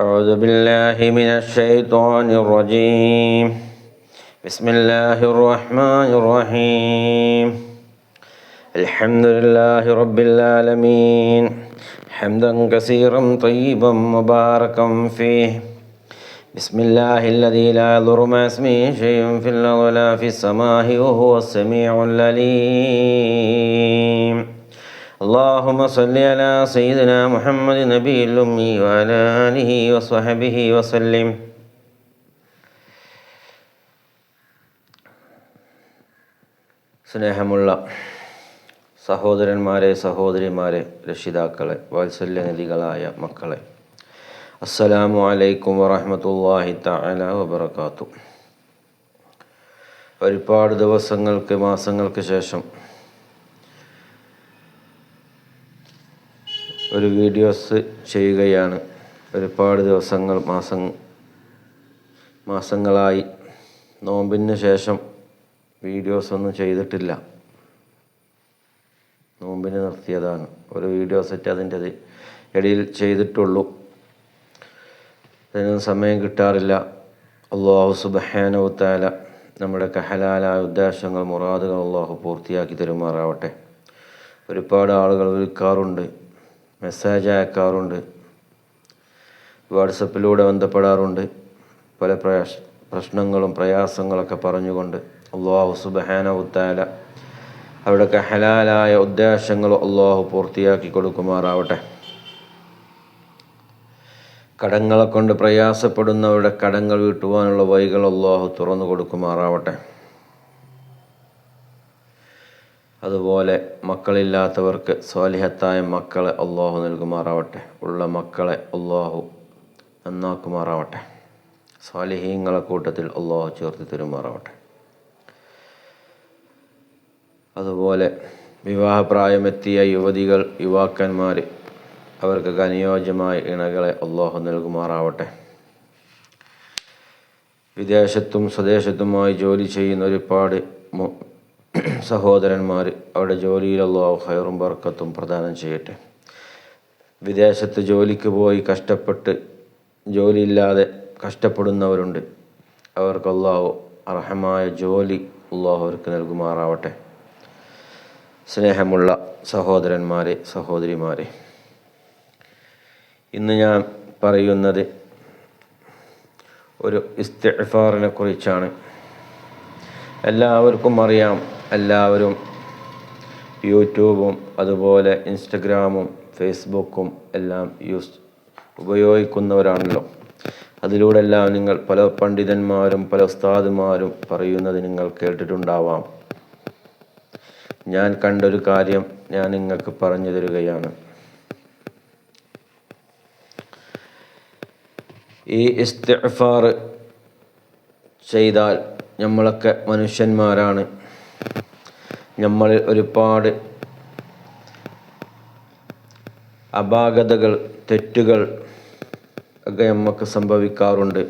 أعوذ بالله من الشيطان الرجيم. بسم الله الرحمن الرحيم. الحمد لله رب العالمين. حمدا كثيرا طيبا مباركا فيه. بسم الله الذي لا يضر مع اسمه شيء في الأرض ولا في السماء وهو السميع العليم. اللهم صل على سيدنا محمد النبي الأمي وعلى آله وصحبه وسلم സ്നേഹമുള്ള സഹോദരന്മാരെ സഹോദരിമാരെ രക്ഷിതാക്കളെ വാത്സല്യനിധികളായ മക്കളെ അസ്സലാമു അലൈക്കും വറഹമത്തല്ലാഹി തആല വബറകാത്തു ഒരുപാട് ദിവസങ്ങൾക്ക് മാസങ്ങൾക്ക് ശേഷം ഒരു വീഡിയോസ് ചെയ്യുകയാണ്. ഒരുപാട് ദിവസങ്ങൾ മാസം മാസങ്ങളായി. നോമ്പിന് ശേഷം വീഡിയോസ് ഒന്നും ചെയ്തിട്ടില്ല. നോമ്പിന് നിർത്തിയതാണ്. ഒരു വീഡിയോ സെറ്റ് അതിന്റെ ഇടയിൽ ചെയ്തിട്ടുള്ളൂ. അതിനൊന്നും സമയം കിട്ടാറില്ല. അള്ളാഹു സുബഹാനവുത്താല നമ്മുടെ കഹലാലായ ഉദ്ദേശങ്ങൾ മുറാദുകൾ അള്ളാഹു പൂർത്തിയാക്കി തരുമാറാവട്ടെ. ഒരുപാട് ആളുകൾ വിളിക്കാറുണ്ട് മെസ്സേജ് അയക്കാറുണ്ട്. വാട്സപ്പിലൂടെ ബന്ധപ്പെടാറുണ്ട്. പല പ്രയാസ പ്രശ്നങ്ങളും പ്രയാസങ്ങളൊക്കെ പറഞ്ഞുകൊണ്ട് അള്ളാഹു സുബഹാനവുത്താല അവിടെയൊക്കെ ഹലാലായ ഉദ്ദേശങ്ങൾ അള്ളാഹു പൂർത്തിയാക്കി കൊടുക്കുമാറാവട്ടെ. കടങ്ങളെ കൊണ്ട് പ്രയാസപ്പെടുന്നവരുടെ കടങ്ങൾ വീട്ടുവാനുള്ള വഴികൾ അള്ളാഹു തുറന്നു കൊടുക്കുമാറാവട്ടെ. അതുപോലെ മക്കളില്ലാത്തവർക്ക് സ്വാലിഹത്തായ മക്കളെ അള്ളാഹു നൽകുമാറാവട്ടെ. ഉള്ള മക്കളെ അള്ളാഹു നന്നാക്കുമാറാവട്ടെ. സ്വാലിഹീങ്ങളെ കൂട്ടത്തിൽ അള്ളാഹു ചേർത്ത് തരുമാറാവട്ടെ. അതുപോലെ വിവാഹപ്രായമെത്തിയ യുവതികൾ യുവാക്കന്മാർ അവർക്ക് അനുയോജ്യമായ ഇണകളെ അള്ളാഹു നൽകുമാറാവട്ടെ. വിദേശത്തും സ്വദേശത്തുമായി ജോലി ചെയ്യുന്ന ഒരുപാട് സഹോദരന്മാർ അവരുടെ ജോലിയിൽ അള്ളാഹു ഹൈറും ബർക്കത്തും പ്രദാനം ചെയ്യട്ടെ. വിദേശത്ത് ജോലിക്ക് പോയി കഷ്ടപ്പെട്ട് ജോലിയില്ലാതെ കഷ്ടപ്പെടുന്നവരുണ്ട്. അവർക്ക് അള്ളാഹു അർഹമായ ജോലി അള്ളാഹു അവർക്ക് നൽകുമാറാവട്ടെ. സ്നേഹമുള്ള സഹോദരന്മാരെ സഹോദരിമാരെ ഇന്ന് ഞാൻ പറയുന്നത് ഒരു ഇസ്തിഫാറിനെ കുറിച്ചാണ്. എല്ലാവർക്കും അറിയാം എല്ലാവരും യൂട്യൂബും അതുപോലെ ഇൻസ്റ്റഗ്രാമും ഫേസ്ബുക്കും എല്ലാം യൂസ് ഉപയോഗിക്കുന്നവരാണല്ലോ. അതിലൂടെ എല്ലാം നിങ്ങൾ പല പണ്ഡിതന്മാരും പല ഉസ്താദുമാരും പറയുന്നത് നിങ്ങൾ കേട്ടിട്ടുണ്ടാവാം. ഞാൻ കണ്ടൊരു കാര്യം ഞാൻ നിങ്ങൾക്ക് പറഞ്ഞു തരികയാണ്. ഈ ഇസ്തിഫാർ ചെയ്താൽ നമ്മളൊക്കെ മനുഷ്യന്മാരാണ്. നമ്മൾ ഒരുപാട് അപാകതകൾ തെറ്റുകൾ ഒക്കെ നമുക്ക് സംഭവിക്കാറുണ്ട്.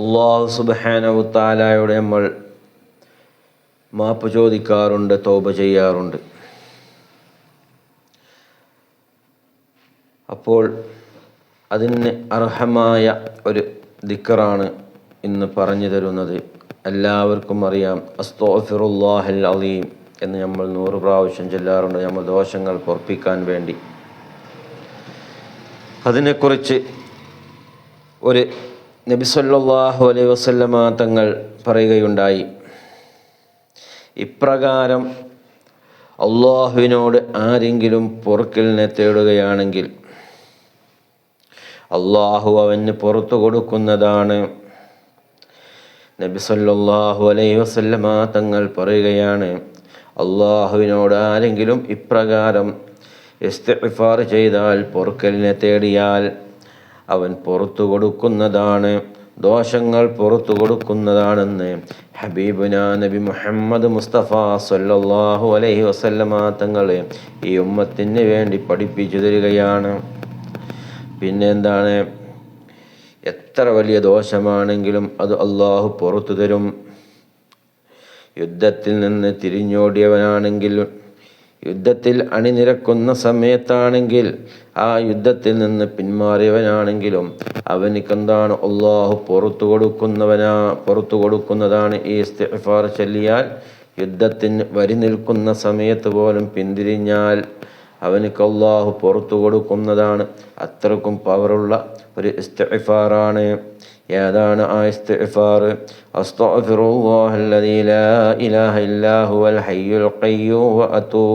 അള്ളാഹു സുബഹാനവു താലായോടെ നമ്മൾ മാപ്പ് ചോദിക്കാറുണ്ട് തോപ ചെയ്യാറുണ്ട്. അപ്പോൾ അതിന് അർഹമായ ഒരു ദിക്കറാണ് ഇന്ന് പറഞ്ഞു തരുന്നത്. എല്ലാവർക്കും അറിയാം. അസ്തോഫിറുല്ലാഹൽ അലീം എന്ന് നമ്മൾ നൂറ് പ്രാവശ്യം ചെല്ലാറുണ്ട്. നമ്മൾ ദോഷങ്ങൾ പൊറപ്പിക്കാൻ വേണ്ടി. അതിനെക്കുറിച്ച് ഒരു നബിസല്ലാഹു അലൈ വസല്ലമ തങ്ങൾ പറയുകയുണ്ടായി. ഇപ്രകാരം അള്ളാഹുവിനോട് ആരെങ്കിലും പൊറുക്കലിനെ തേടുകയാണെങ്കിൽ അള്ളാഹു അവന് പുറത്തു കൊടുക്കുന്നതാണ് നബി സല്ലാഹു അലൈഹി വസല്ലമ തങ്ങൾ പറയുകയാണ് അള്ളാഹുവിനോട് ആരെങ്കിലും ഇപ്രകാരം ഇസ്തിഫാർ ചെയ്താൽ പൊറുക്കലിനെ തേടിയാൽ അവൻ പുറത്തു കൊടുക്കുന്നതാണ് ദോഷങ്ങൾ പുറത്തു കൊടുക്കുന്നതാണെന്ന് ഹബീബുന നബി മുഹമ്മദ് മുസ്തഫ സല്ലാഹു അലൈഹി വസല്ലമ തങ്ങൾ ഈ ഉമ്മത്തിന് വേണ്ടി പഠിപ്പിച്ചു തരികയാണ്. പിന്നെ എന്താണ് എത്ര വലിയ ദോഷമാണെങ്കിലും അത് അള്ളാഹു പുറത്തു തരും. യുദ്ധത്തിൽ നിന്ന് തിരിഞ്ഞോടിയവനാണെങ്കിൽ യുദ്ധത്തിൽ അണിനിരക്കുന്ന സമയത്താണെങ്കിൽ ആ യുദ്ധത്തിൽ നിന്ന് പിന്മാറിയവനാണെങ്കിലും അവനിക്കെന്താണ് അള്ളാഹു പുറത്തു കൊടുക്കുന്നവനാ പുറത്തു കൊടുക്കുന്നതാണ് ഈ ഇസ്തിഗ്ഫാർ ചൊല്ലിയാൽ യുദ്ധത്തിന് വരി നിൽക്കുന്ന സമയത്ത് പോലും പിന്തിരിഞ്ഞാൽ അവനിക്ക് അള്ളാഹു പുറത്തു കൊടുക്കുന്നതാണ്. അത്രക്കും പവറുള്ള ഒരു ഇസ്തിഗ്ഫാറാണ്. ഏതാണ് ആ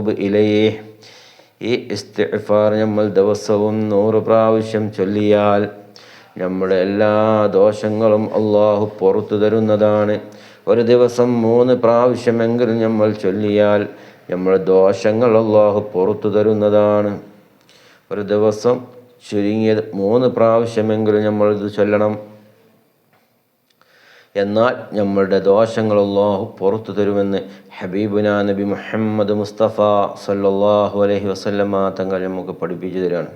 ഇലൈഹി ഈ ഇസ്തിഗ്ഫാർ നമ്മൾ ദിവസവും നൂറ് പ്രാവശ്യം ചൊല്ലിയാൽ നമ്മുടെ എല്ലാ ദോഷങ്ങളും അള്ളാഹു പുറത്തു തരുന്നതാണ്. ഒരു ദിവസം മൂന്ന് പ്രാവശ്യമെങ്കിലും നമ്മൾ ചൊല്ലിയാൽ നമ്മുടെ ദോഷങ്ങൾ അള്ളാഹു പുറത്തു തരുന്നതാണ് ഒരു ദിവസം ചുരുങ്ങിയത് മൂന്ന് പ്രാവശ്യമെങ്കിലും നമ്മൾ ഇത് ചൊല്ലണം എന്നാൽ നമ്മളുടെ ദോഷങ്ങൾ അള്ളാഹു പുറത്തു തരുമെന്ന് ഹബീബുന നബി മുഹമ്മദ് മുസ്തഫ സല്ലാഹു അലൈഹി വസല്ലമ തങ്ങൾ നമുക്ക് പഠിപ്പിച്ചു തരാണ്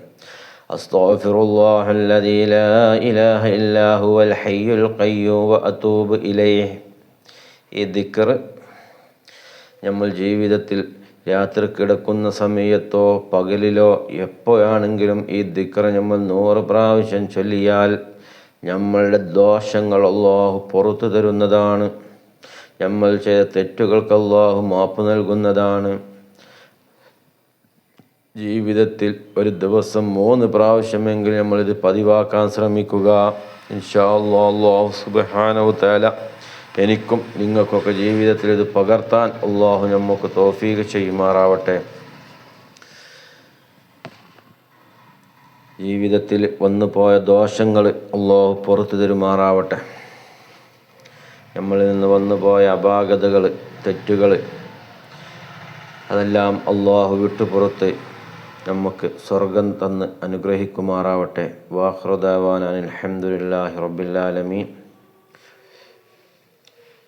أستغفر الله الذي لا إله إلا هو الحي القيوم وأتوب إليه ഈ ദിക്കർ നമ്മൾ ജീവിതത്തിൽ രാത്രി കിടക്കുന്ന സമയത്തോ പകലിലോ എപ്പോഴാണെങ്കിലും ഈ ദിക്ര നമ്മൾ നൂറ് പ്രാവശ്യം ചൊല്ലിയാൽ നമ്മളുടെ ദോഷങ്ങൾ അള്ളാഹു പുറത്തു തരുന്നതാണ്. നമ്മൾ ചെയ്ത തെറ്റുകൾക്ക് അള്ളാഹു മാപ്പ് നൽകുന്നതാണ്. ജീവിതത്തിൽ ഒരു ദിവസം മൂന്ന് പ്രാവശ്യമെങ്കിലും നമ്മളിത് പതിവാക്കാൻ ശ്രമിക്കുക. ഇൻഷാ അള്ളാഹു സുബാനവു തല എനിക്കും നിങ്ങൾക്കൊക്കെ ജീവിതത്തിൽ ഇത് പകർത്താൻ അള്ളാഹു നമുക്ക് തോഫീക്ക് ചെയ്യുമാറാവട്ടെ. ജീവിതത്തിൽ വന്നു പോയ ദോഷങ്ങൾ അള്ളാഹു പുറത്തു തരുമാറാവട്ടെ. നമ്മളിൽ നിന്ന് വന്നു പോയ അപാകതകൾ തെറ്റുകൾ അതെല്ലാം അള്ളാഹു വിട്ടുപുറത്ത് നമുക്ക് സ്വർഗം തന്ന് അനുഗ്രഹിക്കുമാറാവട്ടെ. വാഹൃദാവാൻ അലഹമുല്ലാഹി റബ്ബില്ലാലമീൻ